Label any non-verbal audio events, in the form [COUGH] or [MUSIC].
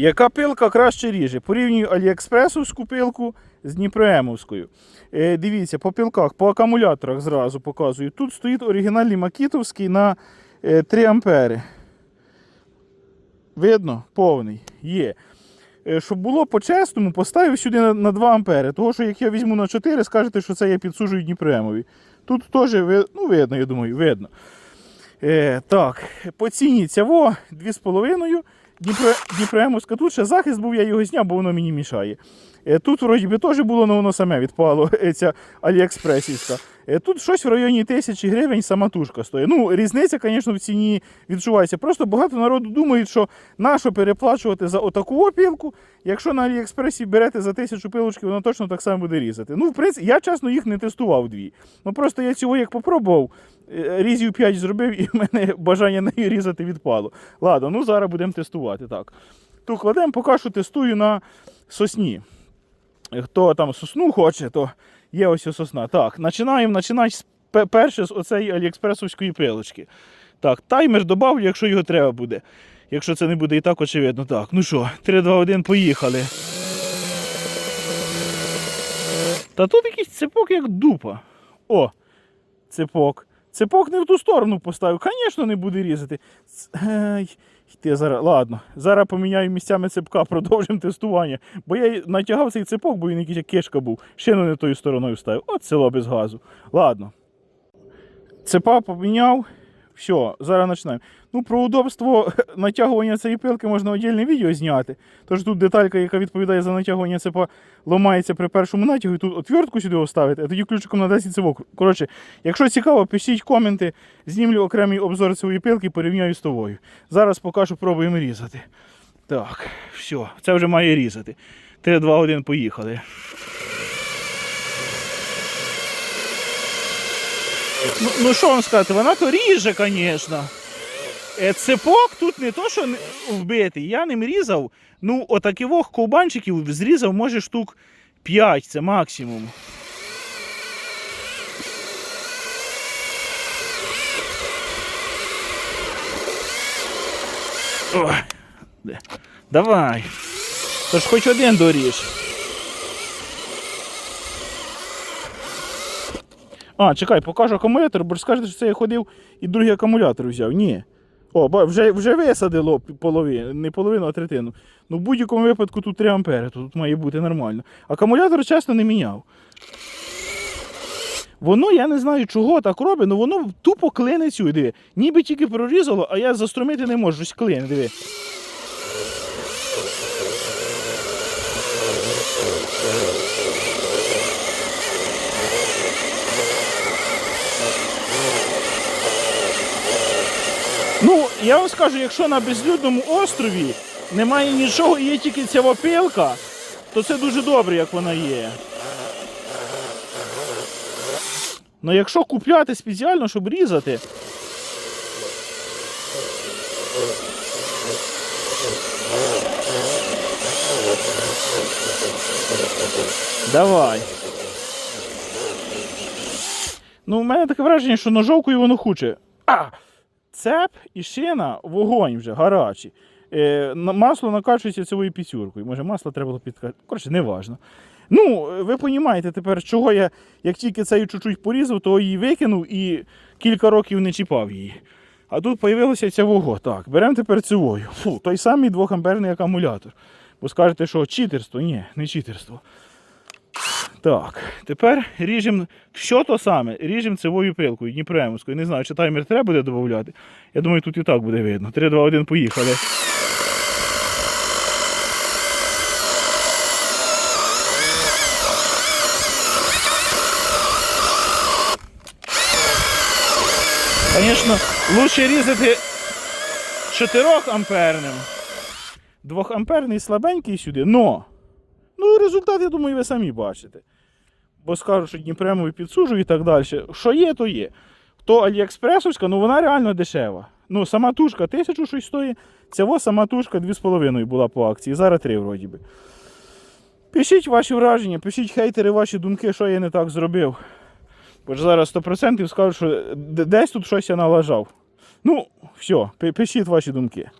Яка пилка краще ріже? Порівнюю Аліекспресовську пилку з Дніпроемовською. Е, дивіться, по пилках, по акумуляторах зразу показую. Тут стоїть оригінальний макітовський на е, 3 ампери. Видно? Повний. Є. Е, Щоб було по-чесному, поставив сюди на 2 ампери. Того, що як я візьму на 4, скажете, що це я підсужую Дніпремові. Тут теж ну, видно, я думаю, видно. Е, так, по ціні цього 2,5. Дніпроемовська. Тут ще захист був, я його зняв, бо воно мені мішає. Е, тут вроді би теж було, але воно саме відпало, [LAUGHS] ця Аліекспресівська. Е, тут щось в районі тисячі гривень самотужка стоїть. Ну, різниця, звісно, в ціні відчувається. Просто багато народу думають, що нащо переплачувати за отаку опілку, якщо на Аліекспресі берете за тисячу пилочки, воно точно так само буде різати. Ну, в принципі, я чесно їх не тестував дві. Ну просто я цього як попробував, е, різів 5 зробив, і в мене бажання нею різати відпало. Ладно, ну зараз будемо тестувати. Так. Ту кладемо, поки що тестую на сосні. Хто там сосну хоче, то є ось ось сосна. Так, починаємо починати перше з оцеї аліекспресовської пилочки. Так, таймер додавлю, якщо його треба буде. Якщо це не буде і так очевидно. Так, ну що, 3, 2, 1, поїхали. Та тут якийсь цепок як дупа. О, цепок. Цепок не в ту сторону поставив. Звісно, не буде різати. Йти зараз. Ладно, зараз поміняю місцями цепка, [LAUGHS] продовжимо тестування. Бо я натягав цей цепок, бо він якийсь як кишка був. Шину не тою стороною ставив. От село без газу. Ладно. Цепа поміняв. Все, зараз починаємо. Ну, про удобство [LAUGHS] натягування цієї пилки можна окреме відео зняти. Тож тут деталька, яка відповідає за натягування цепа, ламається при першому натягу, і тут отвертку сюди вставити, а тоді ключиком на 10 цевок. Коротше, якщо цікаво, пишіть коменти, знімлю окремий обзор цієї пилки, порівняю з тобою. Зараз покажу, пробуємо різати. Так, все, це вже має різати. 3, 2, 1, поїхали. Ну, ну що вам сказати, вона то ріже, звісно. Е, Цепок тут не то, що вбитий. Я ним різав. Ну, отаких ковбанчиків зрізав, може, штук 5, це максимум. О. Давай. Тож хоч один доріж. А, чекай, покажу акумулятор, бо ж скажете, що це я ходив і другий акумулятор взяв. Ні. О, вже, вже висадило половину, не половину, а третину. Ну, в будь-якому випадку тут 3 ампери, тут має бути нормально. Акумулятор чесно не міняв. Воно, я не знаю, чого так робить, але воно тупо клине цю, диви. Ніби тільки прорізало, а я заструмити не можу, щось клине, диви. Ну, я вам скажу, якщо на безлюдному острові немає нічого є тільки ця вопилка, то це дуже добре, як вона є. Ну якщо купляти спеціально, щоб різати. Давай. Ну, у мене таке враження, що ножовкою воно хуче. А! Цеп і шина вогонь вже гарячий. Е, масло накачується цією піцюркою. Може, масло треба було підкачати. Коротше, не важно. Ну, ви розумієте тепер, чого я, як тільки цей чуть-чуть порізав, то її викинув і кілька років не чіпав її. А тут з'явилося ця вого. Так, беремо тепер. Фу, той самий 2-амперний акумулятор. Бо скажете, що читерство? Ні, не читерство. Так, тепер ріжемо що то саме, ріжемо цевою пилкою, Дніпроемовською. Не знаю, чи таймер треба буде додати. Я думаю, тут і так буде видно. 3, 2, 1, поїхали. Звісно, краще різати 4 амперним. 2 амперний слабенький сюди, но Ну, результат, я думаю, ви самі бачите. Бо скажу, що Дніпремові підсужу і так далі. Що є, то є. То Аліекспресовська, ну вона реально дешева. Ну, сама тушка тисячу щось стоїть, цього сама тушка 2,5 була по акції, зараз 3 вроді би. Пишіть ваші враження, пишіть хейтери ваші думки, що я не так зробив. Бо ж зараз 100% скажуть, що десь тут щось я налажав. Ну, все, пишіть ваші думки.